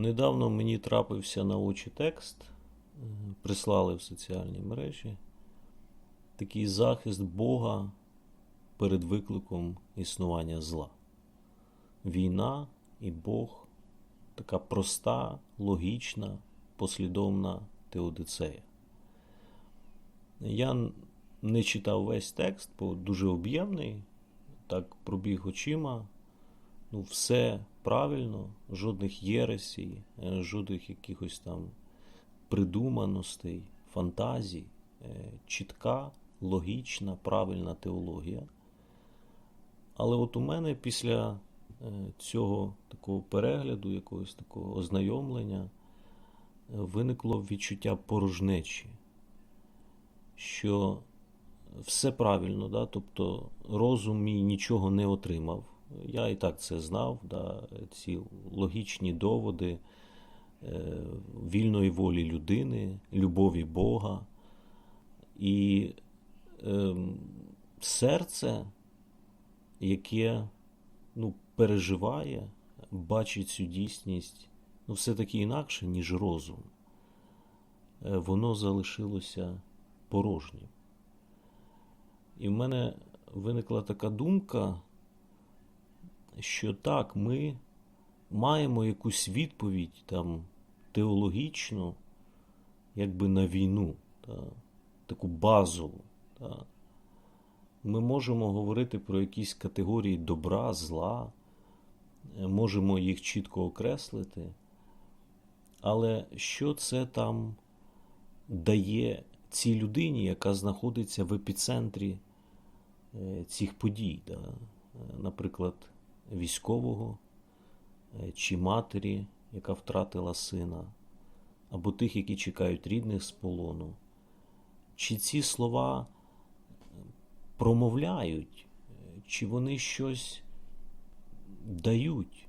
Недавно мені трапився на очі текст, е, прислали в соціальні мережі. Такий захист Бога перед викликом існування зла. Війна і Бог така проста, логічна, послідовна теодицея. Я не читав весь текст, бо дуже об'ємний, так пробіг очима. Ну, все правильно, жодних єресій, е, жодних якихось там придуманостей, фантазій, Е, чітка, логічна, правильна теологія. Але от у мене після е, цього такого перегляду, якогось такого ознайомлення, виникло відчуття порожнечі, що все правильно, да? тобто розум мій нічого не отримав. Я і так це знав, да? ці логічні доводи е, вільної волі людини, любові Бога. І ем, серце, яке ну, переживає, бачить цю дійсність ну, все-таки інакше, ніж розум, е, воно залишилося порожнім. І в мене виникла така думка, що так, ми маємо якусь відповідь там теологічну, якби на війну, та, таку базову. Та. Ми можемо говорити про якісь категорії добра, зла, е, можемо їх чітко окреслити. Але що це там дає цій людині, яка знаходиться в епіцентрі е, цих подій, да? Е, наприклад, військового е, чи матері, яка втратила сина, або тих, які чекають рідних з полону? Чи ці слова промовляють, е, чи вони щось дають?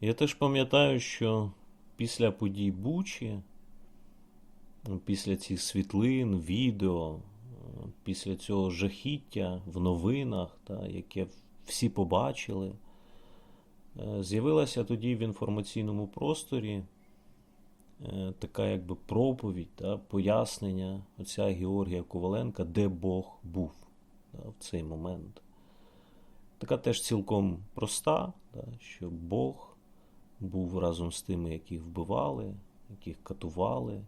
Я теж пам'ятаю, що після подій Бучі, ну, після цих світлин, відео, е, після цього жахіття в новинах, та, яке всі побачили, е, з'явилася тоді в інформаційному просторі е, така якби проповідь, та, пояснення отця Георгія Коваленка, де Бог був та, в цей момент. Така теж цілком проста, та, що Бог був разом з тими, яких вбивали, яких катували.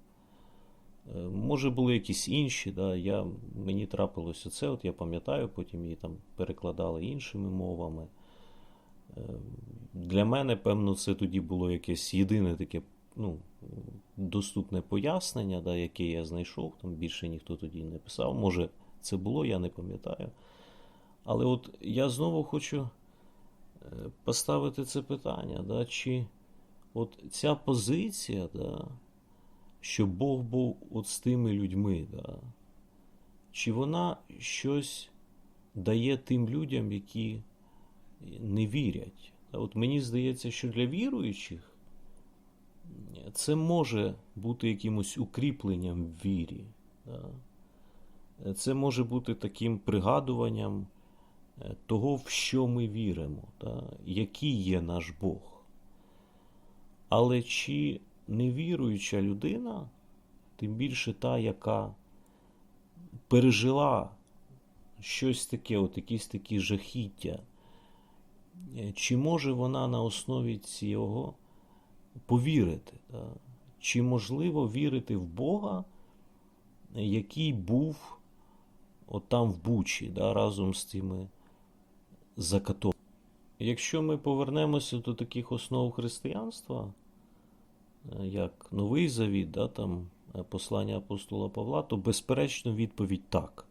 Е, Може, були якісь інші, да, я, мені трапилося це, от я пам'ятаю, потім її там перекладали іншими мовами. Е, Для мене, певно, це тоді було якесь єдине таке ну, доступне пояснення, да, яке я знайшов. Там більше ніхто тоді не писав. Може, це було, я не пам'ятаю. Але от я знову хочу е, поставити це питання, да, чи от ця позиція, да, що Бог був от з тими людьми, да, чи вона щось дає тим людям, які не вірять. От мені здається, що для віруючих це може бути якимось укріпленням в вірі. Да. Це може бути таким пригадуванням е, того, в що ми віримо, да, який є наш Бог. Але чи невіруюча людина, тим більше та, яка пережила щось таке, от якісь такі жахіття, е, чи може вона на основі цього повірити? Да? Чи можливо вірити в Бога, який був от там в Бучі, да, разом з цими закатованими? Якщо ми повернемося до таких основ християнства, як Новий Завіт, да, там е, послання апостола Павла, то безперечно відповідь так.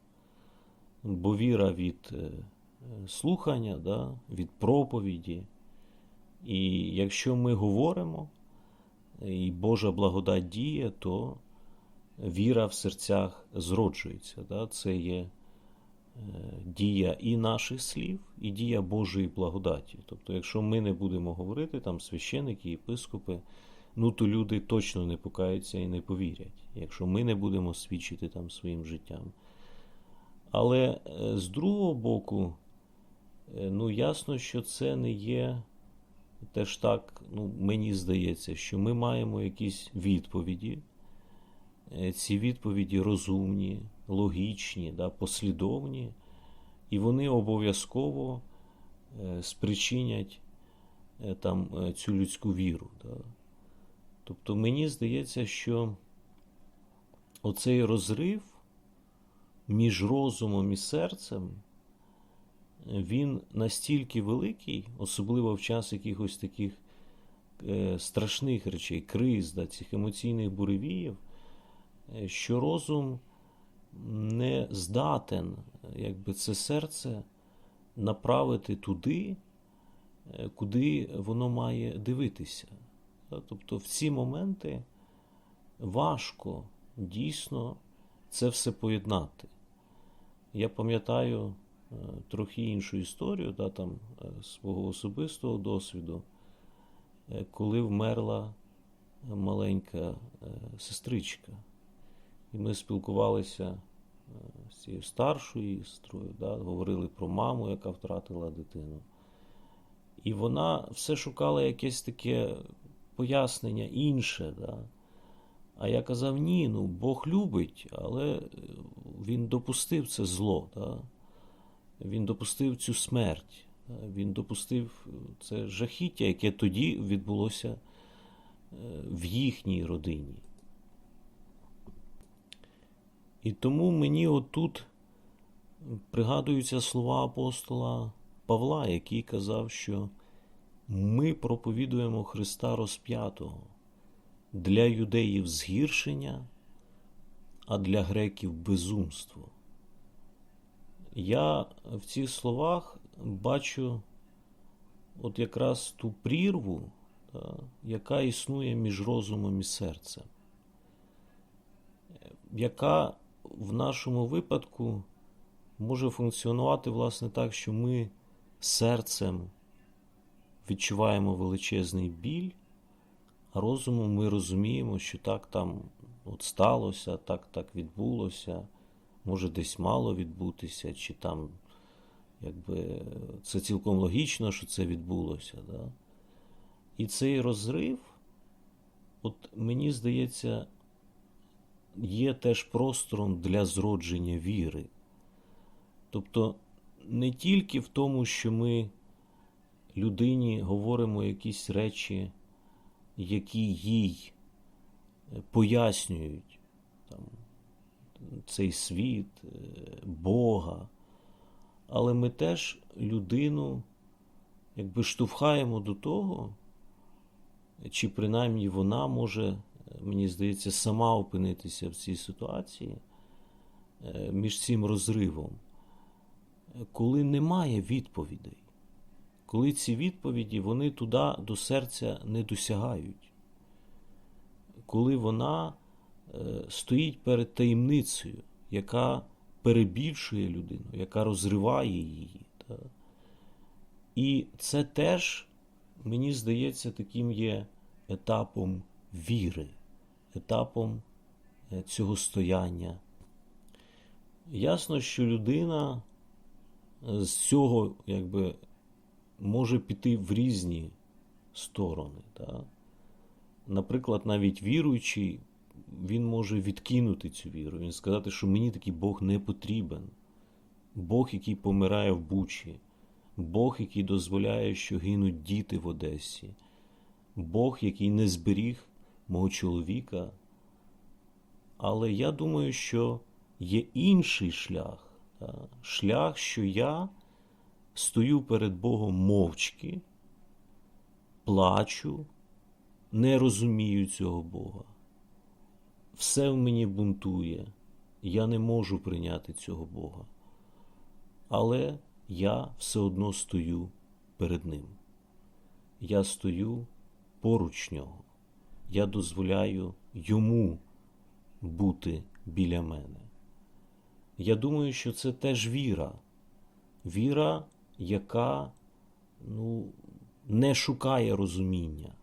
Бо віра від е, е, слухання, да, від проповіді. І якщо ми говоримо, і Божа благодать діє, то віра в серцях зроджується. Да? Це є е, дія і наших слів, і дія Божої благодаті. Тобто, якщо ми не будемо говорити, там священики, єпископи, ну то люди точно не покаються і не повірять, якщо ми не будемо свідчити там своїм життям. Але е, з другого боку, е, ну ясно, що це не є теж так, ну, мені здається, що ми маємо якісь відповіді. Е, Ці відповіді розумні, логічні, да, послідовні, і вони обов'язково спричинять там, цю людську віру. Да. Тобто мені здається, що оцей розрив між розумом і серцем, він настільки великий, особливо в час якихось таких е, страшних речей, криз, да, цих емоційних буревіїв, е, що розум не здатен, якби це серце направити туди, е, куди воно має дивитися. Тобто в ці моменти важко дійсно це все поєднати. Я пам'ятаю е, трохи іншу історію, да, там, е, свого особистого досвіду, е, коли вмерла маленька сестричка. І ми спілкувалися з цією старшою сестрою, да, говорили про маму, яка втратила дитину. І вона все шукала якесь таке пояснення інше. Да. А я казав, ні, ну Бог любить, але е, він допустив це зло. Да? Він допустив цю смерть, да? він допустив е, це жахіття, яке тоді відбулося е, в їхній родині. І тому мені отут пригадуються слова апостола Павла, який казав, що ми проповідуємо Христа розп'ятого для юдеїв згіршення, а для греків безумство. Я в цих словах бачу от якраз ту прірву, яка існує між розумом і серцем, яка в нашому випадку може функціонувати, власне, так, що ми серцем відчуваємо величезний біль, а розумом ми розуміємо, що так там от сталося, так так відбулося, може десь мало відбутися, чи там якби це цілком логічно, що це відбулося. Да? І цей розрив, от мені здається, є теж простором для зродження віри. Тобто не тільки в тому, що ми людині говоримо якісь речі які їй пояснюють там, цей світ, е, Бога. Але ми теж людину якби штовхаємо до того, чи принаймні вона може, мені здається, сама опинитися в цій ситуації е, між цим розривом, коли немає відповідей коли ці відповіді вони туди до серця не досягають, коли вона е, стоїть перед таємницею, яка перебільшує людину, яка розриває її. І це теж, мені здається, таким є етапом віри, етапом е, цього стояння. Ясно, що людина з цього якби може піти в різні сторони. Так? Наприклад, навіть віруючий, він може відкинути цю віру, він сказати, що мені такий Бог не потрібен. Бог, який помирає в Бучі, Бог, який дозволяє, що гинуть діти в Одесі, Бог, який не зберіг мого чоловіка. Але я думаю, що є інший шлях, шлях, що я стою перед Богом мовчки, плачу, не розумію цього Бога. Все в мені бунтує, я не можу прийняти цього Бога. Але я все одно стою перед Ним. Я стою поруч нього. Я дозволяю йому бути біля мене. Я думаю, що це теж віра. Віра яка ну, не шукає розуміння,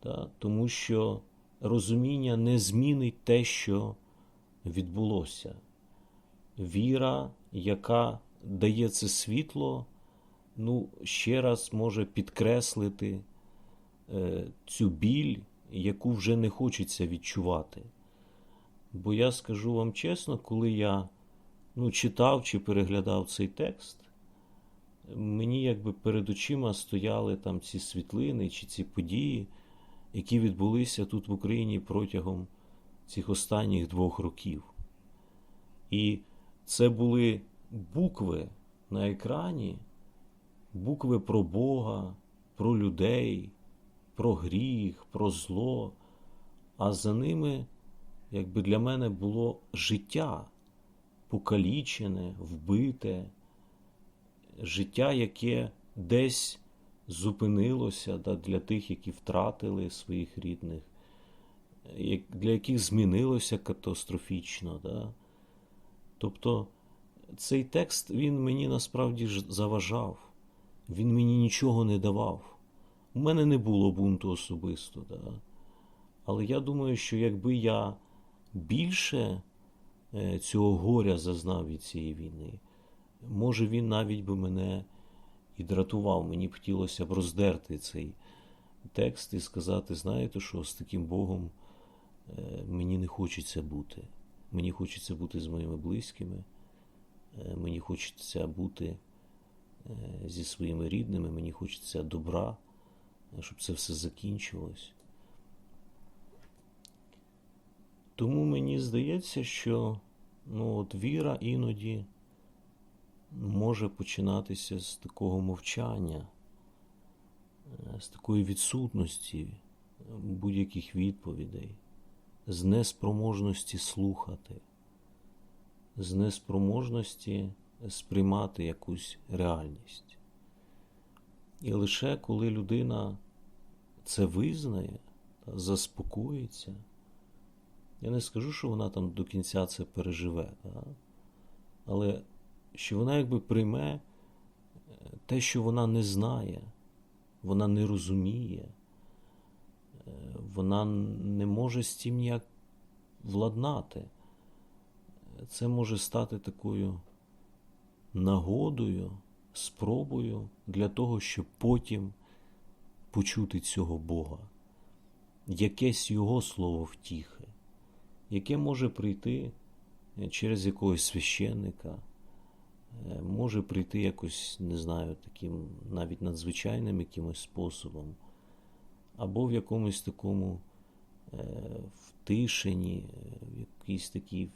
Та? тому що розуміння не змінить те, що відбулося. Віра, яка дає це світло, ну, ще раз може підкреслити е, цю біль, яку вже не хочеться відчувати. Бо я скажу вам чесно, коли я ну, читав чи переглядав цей текст, мені якби перед очима стояли там ці світлини чи ці події, які відбулися тут в Україні протягом цих останніх двох років. І це були букви на екрані, букви про Бога, про людей, про гріх, про зло, а за ними, якби для мене було життя покалічене, вбите, життя, яке десь зупинилося да, для тих, які втратили своїх рідних, для яких змінилося катастрофічно. Да? Тобто цей текст він мені насправді заважав, він мені нічого не давав. У мене не було бунту особисто. Да? Але я думаю, що якби я більше е, цього горя зазнав від цієї війни, може він навіть би мене і дратував. Мені б хотілося б роздерти цей текст і сказати, знаєте, що з таким Богом е, мені не хочеться бути. Мені хочеться бути з моїми близькими, е, мені хочеться бути зі своїми рідними, мені хочеться добра, щоб це все закінчилось. Тому мені здається, що ну, от віра іноді може починатися з такого мовчання, е, з такої відсутності будь-яких відповідей, з неспроможності слухати, з неспроможності сприймати якусь реальність. І лише коли людина це визнає, заспокоїться, я не скажу, що вона там до кінця це переживе, але що вона якби прийме е, те, що вона не знає, вона не розуміє, е, вона не може з цим ніяк владнати. Це може стати такою нагодою, спробою для того, щоб потім почути цього Бога, якесь Його слово втіхи, яке може прийти е, через якогось священника. Е, може прийти якось, не знаю, таким навіть надзвичайним якимось способом, або в якомусь такому е, втишенні, е, в якійсь такій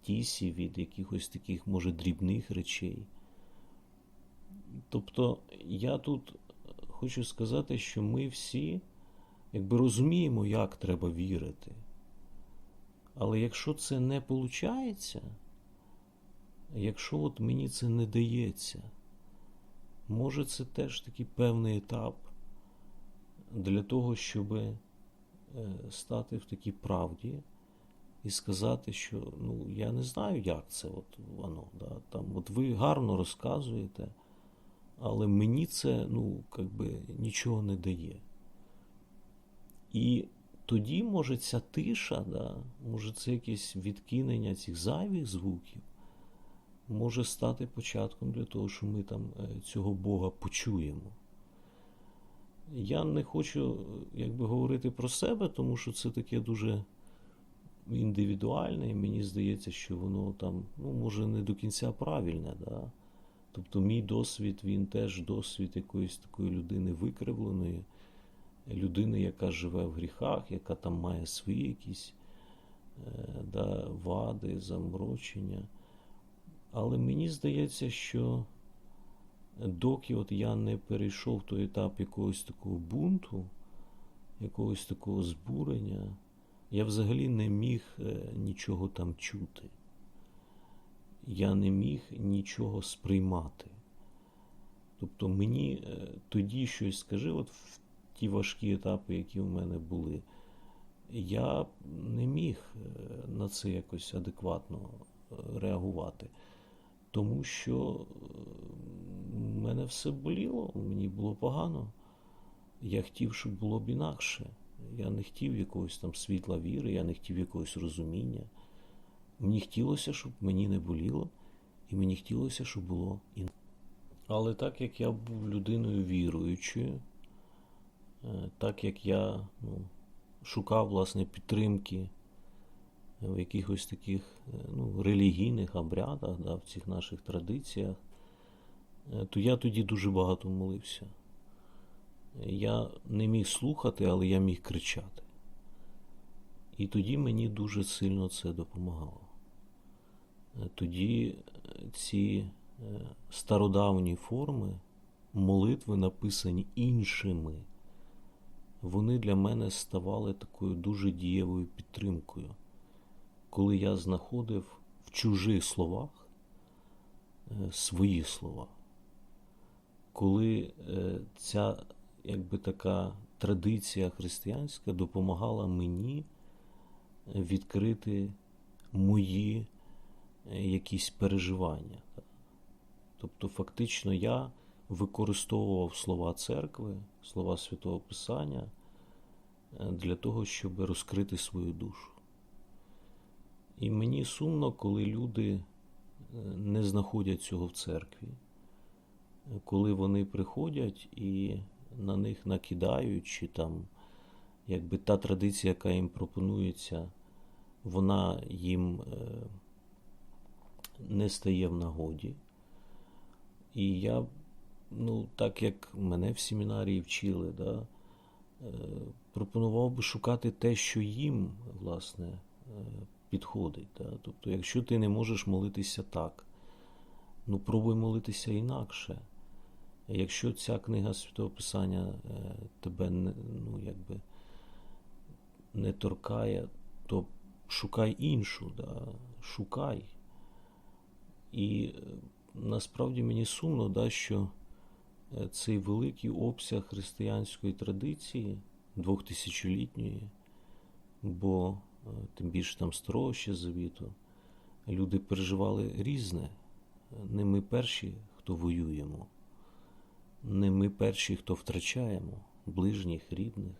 втісі від якихось таких, може, дрібних речей. Тобто я тут хочу сказати, що ми всі якби розуміємо, як треба вірити. Але якщо це не виходить, якщо от мені це не дається, може це теж такий певний етап для того, щоб е, стати в такій правді і сказати, що ну, я не знаю, як це от воно. Да? Там, от Ви гарно розказуєте, але мені це ну, би, нічого не дає. І тоді, може, ця тиша, да, може, це якесь відкинення цих зайвих звуків може стати початком для того, що ми там е, цього Бога почуємо. Я не хочу якби, говорити про себе, тому що це таке дуже індивідуальне, і мені здається, що воно там, ну, може, не до кінця правильне. Да? Тобто мій досвід, він теж досвід якоїсь такої людини викривленої, людини, яка живе в гріхах, яка там має свої якісь е, да, вади, замрочення. Але мені здається, що доки от я не перейшов той етап якогось такого бунту, якогось такого збурення, я взагалі не міг е, нічого там чути. Я не міг нічого сприймати. Тобто мені е, тоді щось скажи, от в ті важкі етапи, які в мене були, я не міг е, на це якось адекватно реагувати тому що мене все боліло, мені було погано. Я хотів, щоб було б інакше. Я не хотів якогось там світла віри, я не хотів якогось розуміння. Мені хотілося, щоб мені не боліло, і мені хотілося, щоб було інакше. Але так як я був людиною віруючою, е, так як я ну, шукав власне підтримки в якихось таких е, ну, релігійних обрядах, да, в цих наших традиціях, е, то я тоді дуже багато молився. Я не міг слухати, але я міг кричати. І тоді мені дуже сильно це допомагало. Е, Тоді ці стародавні форми молитви, написані іншими, вони для мене ставали такою дуже дієвою підтримкою, коли я знаходив в чужих словах е, свої слова. Коли е, ця якби така традиція християнська допомагала мені відкрити мої е, якісь переживання. Тобто, фактично, я використовував слова церкви, слова Святого Писання е, для того, щоб розкрити свою душу. І мені сумно, коли люди е, не знаходять цього в церкві, коли вони приходять і на них накидають, чи там, якби та традиція, яка їм пропонується, вона їм е, не стає в нагоді. І я, ну, так як мене в семінарії вчили, да, е, пропонував би шукати те, що їм, власне, підходить. Да. Тобто, якщо ти не можеш молитися так, ну пробуй молитися інакше. Якщо ця книга Святого Писання е, тебе ну, якби, не торкає, то шукай іншу, да, шукай. І е, насправді мені сумно, да, що е, цей великий обсяг християнської традиції двохтисячолітньої, бо тим більше там старого завіту, люди переживали різне. Не ми перші, хто воюємо, не ми перші, хто втрачаємо ближніх, рідних.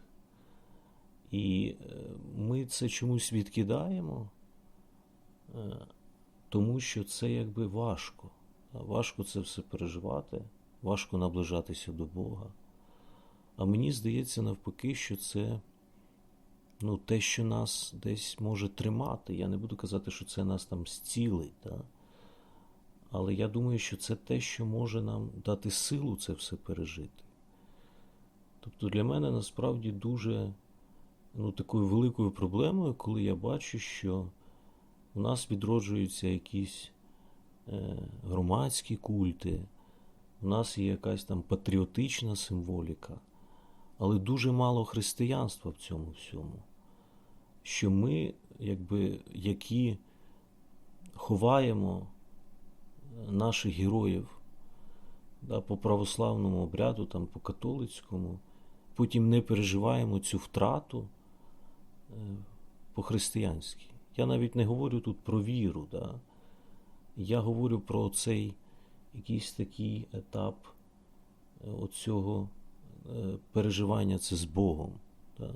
І е, ми це чомусь відкидаємо, е, тому що це якби важко. Важко це все переживати, важко наближатися до Бога. А мені здається, навпаки, що це ну, те, що нас десь може тримати. Я не буду казати, що це нас там зцілить. Да? Але я думаю, що це те, що може нам дати силу це все пережити. Тобто для мене насправді дуже ну, такою великою проблемою, коли я бачу, що у нас відроджуються якісь е, громадські культи, у нас є якась там патріотична символіка, але дуже мало християнства в цьому всьому. Що ми, якби, які ховаємо наших героїв да, по православному обряду, там, по католицькому, потім не переживаємо цю втрату е, по-християнськи. Я навіть не говорю тут про віру. Да? Я говорю про цей якийсь такий етап е, оцього е, переживання це з Богом. Да?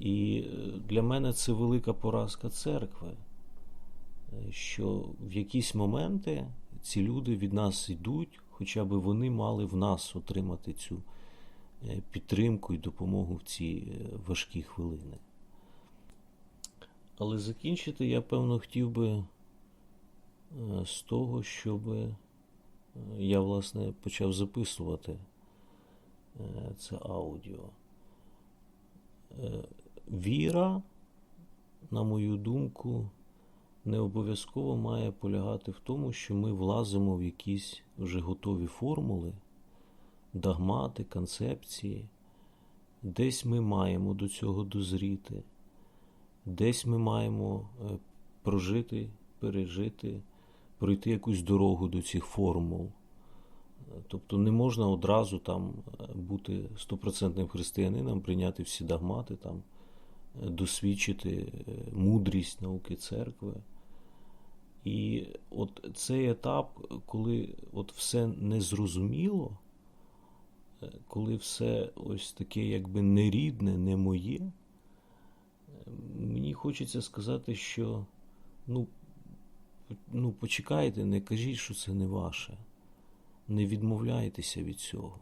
І для мене це велика поразка церкви що в якісь моменти ці люди від нас йдуть, хоча б вони мали в нас отримати цю е, підтримку і допомогу в ці е, важкі хвилини. Але закінчити я, певно, хотів би е, з того, щоб я, власне, почав записувати це аудіо. Віра, на мою думку, не обов'язково має полягати в тому, що ми влазимо в якісь вже готові формули, догмати, концепції. Десь ми маємо до цього дозріти, десь ми маємо е, прожити, пережити, пройти якусь дорогу до цих формул. Тобто не можна одразу там е, бути стопроцентним християнином, прийняти всі догмати, там, досвідчити мудрість науки церкви. І от цей етап, коли от все незрозуміло, е, коли все ось таке якби нерідне, не моє, е, мені хочеться сказати, що ну, ну почекайте, не кажіть, що це не ваше. не відмовляйтеся від цього.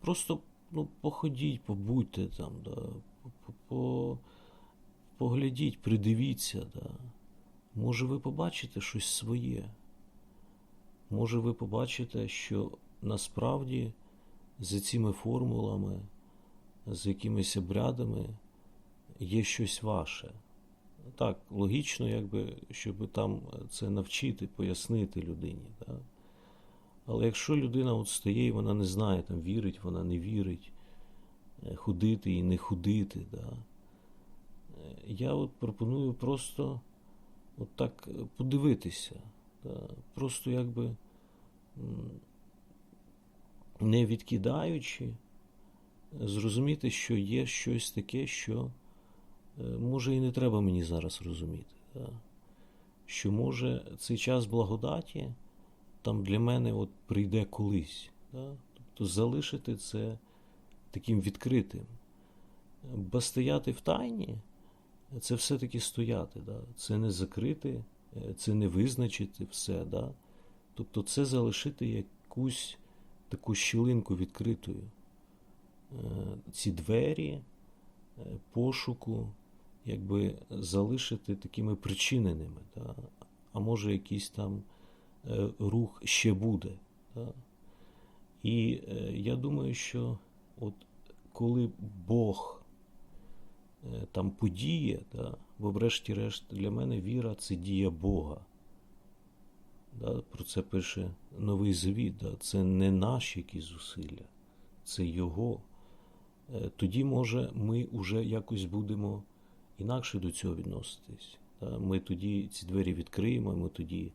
Просто ну, походіть, побудьте там, да, по- по- поглядіть, придивіться. Да. Може, ви побачите щось своє. Може, ви побачите, що насправді за цими формулами, з якимись обрядами є щось ваше. Так, логічно, якби, щоб там це навчити, пояснити людині. Да? Але якщо людина от стає і вона не знає, там вірить, вона не вірить, ходити і не ходити, да? я от пропоную просто от так подивитися, да? просто якби не відкидаючи, зрозуміти, що є щось таке, що е, може і не треба мені зараз розуміти. Да? Що може цей час благодаті там для мене от прийде колись. Да? Тобто залишити це таким відкритим. Бо стояти в тайні це все-таки стояти. Да? Це не закрити, е, це не визначити все. Да? Тобто це залишити якусь таку щілинку відкритою. Е, Ці двері е, пошуку, якби залишити такими причиненими. Да? А може якийсь там рух ще буде. Да? І я думаю, що от коли Бог е, там подіє, да, бо врешті-решт для мене віра це дія Бога. Да, про це пише Новий Завіт. Да, це не наші якісь зусилля, це Його. Е, Тоді, може, ми вже якось будемо інакше до цього відноситись. Да? Ми тоді ці двері відкриємо, ми тоді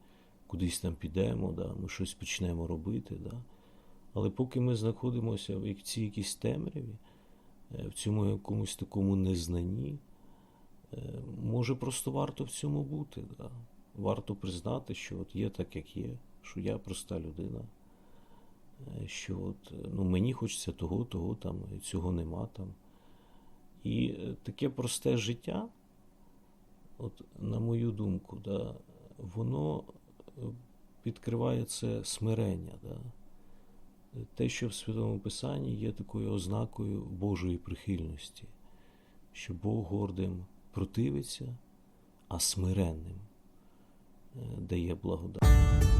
кудись там підемо, да? ми щось почнемо робити. Да? Але поки ми знаходимося в цій якійсь темряві, е, в цьому якомусь такому незнанні, е, може просто варто в цьому бути. Да? Варто признати, що от є так, як є, що я проста людина, е, що от, ну, мені хочеться того, того, там, і цього нема там. І таке просте життя, от, на мою думку, да, воно підкриває це смирення. Да? Те, що в Святому Писанні є такою ознакою Божої прихильності, що Бог гордим противиться, а смиренним е, дає благодать.